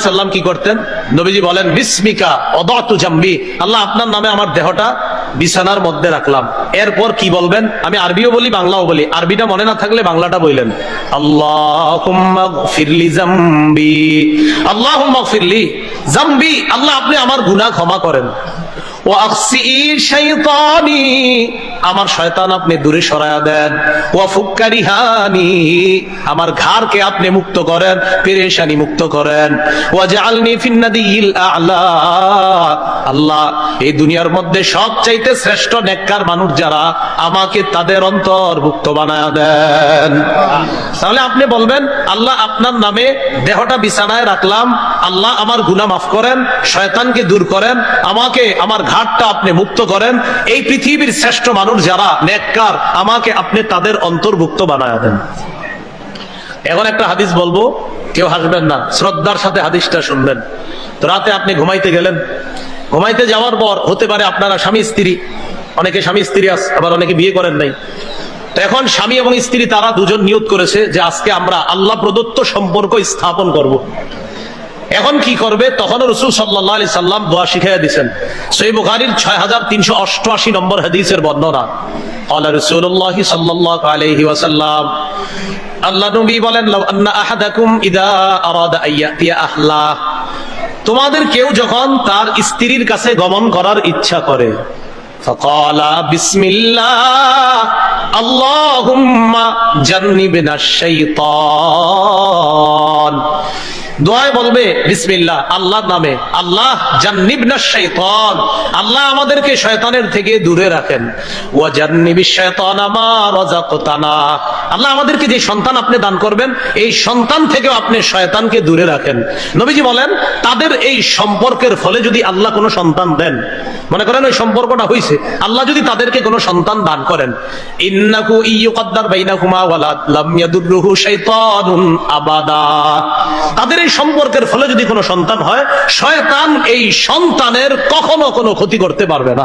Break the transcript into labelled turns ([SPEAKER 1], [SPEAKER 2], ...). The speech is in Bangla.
[SPEAKER 1] সাল্লাম করতেন? বলেন, বিস্মিকা অদতু জাম্বি। আল্লাহ আপনার নামে আমার দেহটা বিছানার মধ্যে রাখলাম। এরপর কি বলবেন? আমি আরবিও বলি, বাংলাও বলি। আরবিটা মনে না থাকলে বাংলাটা বললেন। আল্লাহ আল্লাহ আপনি আমার গুনাহ ক্ষমা করেন। আমার শয়তান আপনি দূরে সরায়া দেন। ও ফুক্কারি হানি আমার ঘরকে আপনি মুক্ত করেন, পেরেশানি মুক্ত করেন। ও জালনি ফিন্নাদিল আলা, আল্লাহ, এই দুনিয়ার মধ্যে সবচাইতে শ্রেষ্ঠ নেককার মানুষ যারা আমাকে তাদের অন্তর্ভুক্ত বানায়া দেন। তাহলে আপনি বলবেন, আল্লাহ আপনার নামে দেহটা বিছানায় রাখলাম, আল্লাহ আমার গুনাহ মাফ করেন, শয়তানকে দূর করেন, আমাকে, আমার ঘাটটা আপনি মুক্ত করেন। এই পৃথিবীর শ্রেষ্ঠ মানুষ যারা, নেককার, আমাকে আপনি তাদের অন্তর্ভুক্ত বানায় দেন। এখন একটা হাদিস বলব, কেউ হাসবেন না, শ্রদ্ধার সাথে হাদিসটা শুনবেন। তো রাতে আপনি ঘুমাইতে গেলেন। ঘুমাইতে যাওয়ার পর হতে পারে আপনারা স্বামী, স্ত্রী, অনেকে স্বামী, স্ত্রী আস আবার অনেকে বিয়ে করেন নাই। তো এখন স্বামী এবং স্ত্রী তারা দুজন নিয়োগ করেছে যে আজকে আমরা আল্লাহ প্রদত্ত সম্পর্ক স্থাপন করব। এখন কি করবে তখন রসুল সাল্লাহ আলি সাল্লাম দোয়া শিখাইয়া দিচ্ছেন সই বুখারির ছয় হাজার তিনশো অষ্টআশি নম্বর হাদিসের বর্ণনা আল্লাহ রসুল্লাহ সাল্লাহ আলহি ওয়াসাল্লাম আল্লাহ নবী বলেন লাউ আন্না আহাদাকুম ইদা আরাদা আইয়াতিয়া আহলা তোমাদের কেউ যখন তার স্ত্রীর কাছে গমন করার ইচ্ছা করে فقال بسم الله اللهم جنبنا الشيطان দোয়ায় বলবে, বিসমিল্লাহ, আল্লাহর নামে, আল্লাহ জান্নিবনা আল্লাহ আমাদেরকে শয়তানের থেকে দূরে রাখেন। ওয়া জান্নিবিশ শাইতান আমা রাযাকতানা। আল্লাহ আমাদেরকে যে সন্তান আপনি দান করবেন, এই সন্তান থেকেও আপনি শয়তানকে দূরে রাখেন। নবীজি বলেন, তাদের এই সম্পর্কের ফলে যদি আল্লাহ কোনো সন্তান দেন মনে করেন ওই সম্পর্কটা হয়েছে আল্লাহ যদি তাদেরকে কোনো সন্তান দান করেন ইন্নাকু তাদের এই সম্পর্কের ফলে যদি কোনো সন্তান হয়, শয়তান এই সন্তানের কখনো কোনো ক্ষতি করতে পারবে না।